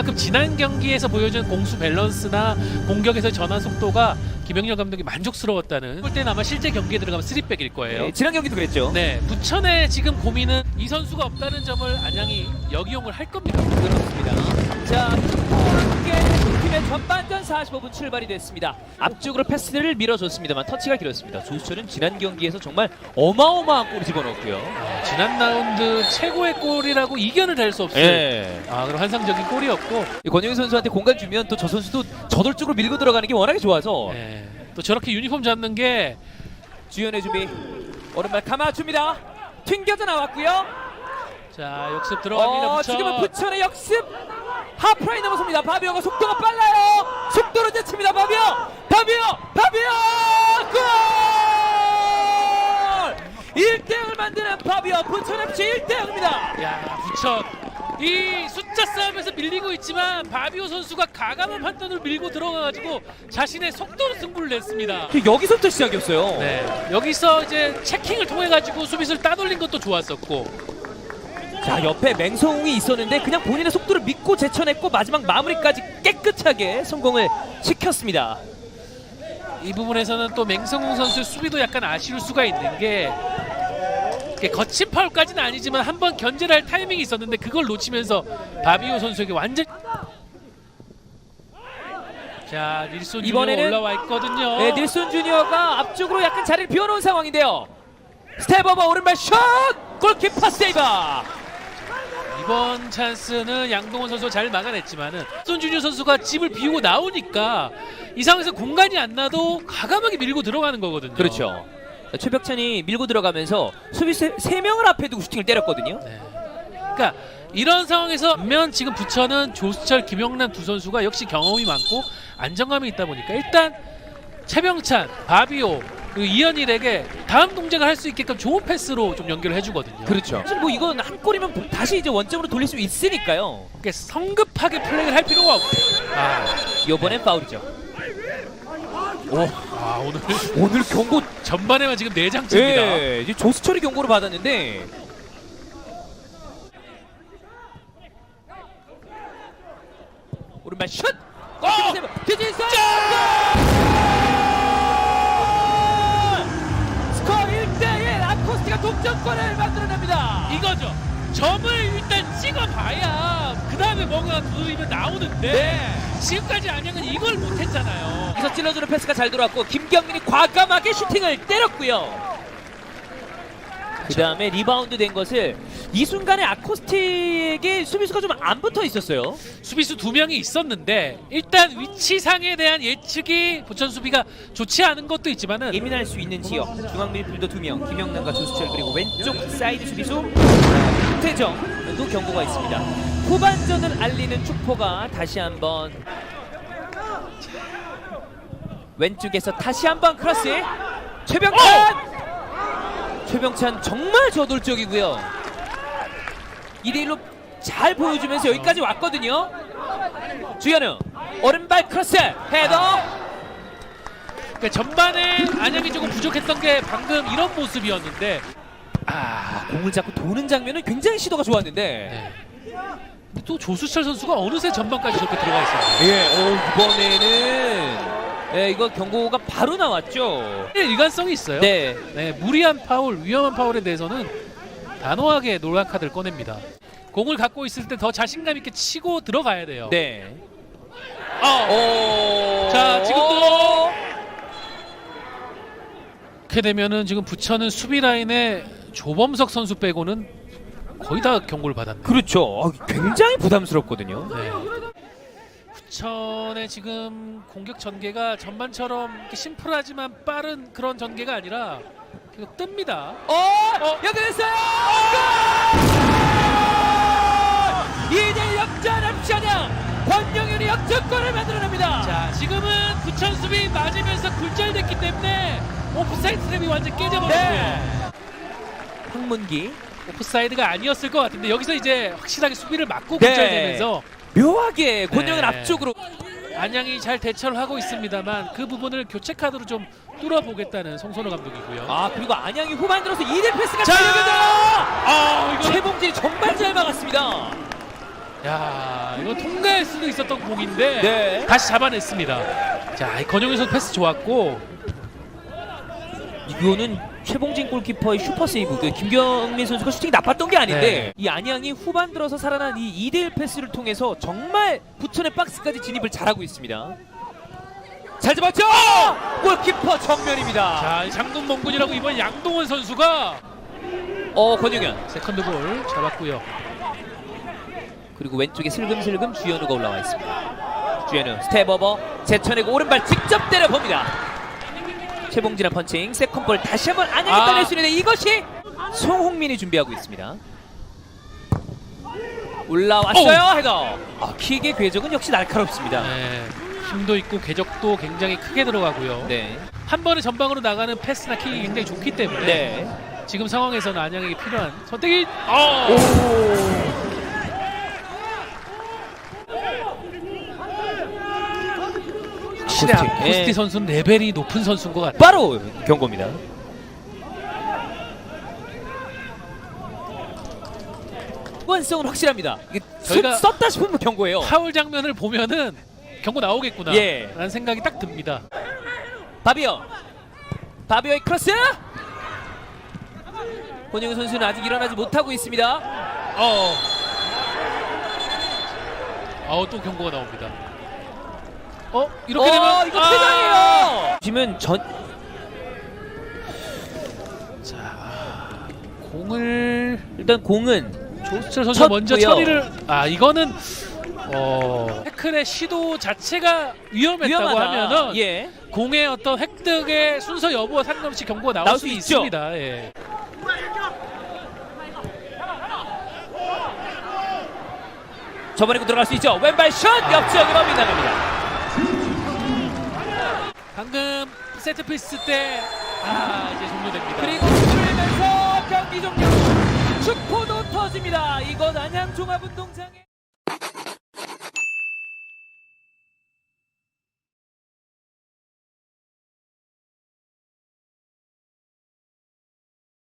그만큼 지난 경기에서 보여준 공수 밸런스나 공격에서의 전환 속도가 김영렬 감독이 만족스러웠다는 볼 때는 아마 실제 경기에 들어가면 3백일 거예요. 네, 지난 경기도 그랬죠. 네, 부천의 지금 고민은 이 선수가 없다는 점을 안양이 역이용을 할 겁니다. 그렇습니다. 자, 전반전 45분 출발이 됐습니다. 앞쪽으로 패스를 밀어줬습니다만 터치가 길었습니다. 조수철은 지난 경기에서 정말 어마어마한 골을 집어넣었고요. 지난 라운드 최고의 골이라고 이견을 댈수 없어요. 예. 아, 그럼 환상적인 골이었고 권영희 선수한테 공간 주면 또 저 선수도 저돌적으로 밀고 들어가는 게 워낙에 좋아서 네, 또 저렇게 유니폼 잡는 게 주연의 준비 오른발 감아줍니다. 튕겨져 나왔고요. 자, 역습 들어갑니다. 어, 부천. 지금은 부천의 역습 하프라인 넘어섭니다. 바비오가 속도가 빨라요. 속도로 제칩니다. 바비오, 바비오, 바비오 골! 1대0을 만드는 바비오 부천 FC 1대0입니다. 야 부천 이 숫자 싸움에서 밀리고 있지만 바비오 선수가 가감한 판단으로 밀고 들어가가지고 자신의 속도로 승부를 냈습니다. 여기서부터 시작이었어요. 네 여기서 이제 체킹을 통해 가지고 수비수를 따돌린 것도 좋았었고 자 옆에 맹성웅이 있었는데 그냥 본인의 속도를 믿고 제쳐냈고 마지막 마무리까지 깨끗하게 성공을 시켰습니다. 이 부분에서는 또 맹성웅 선수의 수비도 약간 아쉬울 수가 있는 게 거친 파울까지는 아니지만 한 번 견제를 할 타이밍이 있었는데 그걸 놓치면서 바비오 선수에게 완전 자 닐손 이번에는 올라와 있거든요. 네, 닐슨 주니어가 앞쪽으로 약간 자리를 비워놓은 상황인데요. 스텝 오버 오른발 슛! 골키퍼 세이버! 이번 찬스는 양동원 선수가 잘 막아냈지만은 손준유 선수가 집을 비우고 나오니까 이 상황에서 공간이 안 나도 가감하게 밀고 들어가는 거거든요. 그렇죠. 최벽찬이 밀고 들어가면서 수비수 세 명을 앞에 두고 슈팅을 때렸거든요. 네. 그러니까 이런 상황에서 면 지금 부천은 조수철, 김영란 두 선수가 역시 경험이 많고 안정감이 있다 보니까 일단 최병찬, 바비오, 그 이현일에게 다음 동작을 할 수 있게끔 좋은 패스로 좀 연결을 해주거든요. 그렇죠. 사실 뭐 이건 한 골이면 다시 이제 원점으로 돌릴 수 있으니까요. 그러니까 성급하게 플레이를 할 필요가 없고. 아, 이번엔 파울이죠. 아 오늘 오늘 경고 전반에만 지금 네 장째입니다. 예, 이제 조수철이 경고를 받았는데 오른발 슛! 골키퍼 뒤진수! 스코어 이거죠. 점을 일단 찍어봐야 그 다음에 뭔가 두드리면 나오는데 네. 지금까지 안양은 이걸 못했잖아요. 여기서 찔러주는 패스가 잘 들어왔고 김경민이 과감하게 슈팅을 때렸고요. 그 다음에 리바운드 된 것을 이 순간에 아코스틱에게 수비수가 좀 안 붙어 있었어요. 수비수 두 명이 있었는데 일단 위치상에 대한 예측이 부천 수비가 좋지 않은 것도 있지만은 예민할 수 있는 지역 중앙 밀필더 두 명 김영남과 조수철 그리고 왼쪽 사이드 수비수 태정도 경고가 있습니다. 후반전을 알리는 축포가 다시 한번 왼쪽에서 다시 한번 크로스 최병찬 최병찬 정말 저돌적이고요. 2대1로 잘 보여주면서 여기까지 왔거든요. 주현우 오른발 크로스 헤더 그러니까 전반에 안양이 조금 부족했던 게 방금 이런 모습이었는데 아 공을 잡고 도는 장면은 굉장히 시도가 좋았는데 네. 근데 또 조수철 선수가 어느새 전반까지 저렇게 들어가 있었어요. 예, 오, 이번에는 예, 이거 경고가 바로 나왔죠. 일관성이 있어요. 네, 네, 무리한 파울, 위험한 파울에 대해서는 단호하게 노란 카드를 꺼냅니다. 공을 갖고 있을 때 더 자신감 있게 치고 들어가야 돼요. 네. 어, 오, 자, 지금도- 이렇게 되면은 지금 부천은 수비 라인에 조범석 선수 빼고는 거의 다 경고를 받았네요. 그렇죠. 어, 굉장히 부담스럽거든요. 네. 부천의 지금 공격 전개가 전반처럼 이렇게 심플하지만 빠른 그런 전개가 아니라 계속 뜹니다. 어, 연결했어요. 역전골을 만들어냅니다. 자, 지금은 부천 수비 맞으면서 굴절됐기 때문에 오프사이드 트랩이 완전 깨져버렸고요. 네. 황문기 오프사이드가 아니었을 것 같은데 여기서 이제 확실하게 수비를 막고 네. 굴절되면서 묘하게 권영윤 네. 앞쪽으로 안양이 잘 대처를 하고 있습니다만 그 부분을 교체 카드로 좀 뚫어보겠다는 송선호 감독이고요. 아 그리고 안양이 후반 들어서 2대 패스가 자! 잘 연결돼요. 아, 이거 최봉진이 정말 잘 막았습니다. 야 이거 통과할 수도 있었던 공인데 네. 다시 잡아냈습니다. 자 선수 패스 좋았고 이거는 최봉진 골키퍼의 슈퍼 세이브. 그 김경민 선수가 슈팅이 나빴던 게 아닌데 네. 이 안양이 후반 들어서 살아난 이 2대1 패스를 통해서 정말 부천의 박스까지 진입을 잘하고 있습니다. 잘 잡았죠? 골키퍼 정면입니다. 자 장군 멍군이라고 이번 양동원 선수가 어 권영현 세컨드 볼 잡았고요. 그리고 왼쪽에 슬금슬금 주현우가 올라와 있습니다. 주현우 스텝오버 제쳐내고 오른발 직접 때려봅니다. 최봉진의 펀칭 세컨볼 다시 한번 안양이 아. 따낼 수 있는데 이것이 송홍민이 준비하고 있습니다. 올라왔어요 헤더. 아, 킥의 궤적은 역시 날카롭습니다. 네, 힘도 있고 궤적도 굉장히 크게 들어가고요. 네. 한 번에 전방으로 나가는 패스나 킥이 굉장히 좋기 때문에 네. 지금 상황에서는 안양에게 필요한 선택이 어! 확실히 아코스티. 아코스티 예. 선수는 레벨이 높은 선수인 것 같아요. 바로 경고입니다. 완성은 확실합니다. 이게 저희가 속 썼다 싶으면 경고예요. 파울 장면을 보면은 경고 나오겠구나 예. 라는 생각이 딱 듭니다. 바비오 바비오의 크로스 권영우 선수는 아직 일어나지 못하고 있습니다 어. 어, 또 경고가 나옵니다. 어, 이렇게 어, 되면 이거 아! 퇴장이에요 지금 전 자, 공을 일단 공은 조수철 선수 가 먼저 쳤고요. 처리를 아, 이거는 어, 태클의 시도 자체가 위험했다고 위험하다 하면은 예 공의 어떤 획득의 순서 여부와 상관없이 경고가 나올, 나올 수 수 있죠. 있습니다. 예. 저번에 들어갈 수 있죠 왼발 슛 옆쪽으로 빗나갑니다 방금 세트 피스 때 아, 이제 종료됩니다. 그리고 풀면서 경기 종료 축포도 터집니다 이건 안양 종합운동장의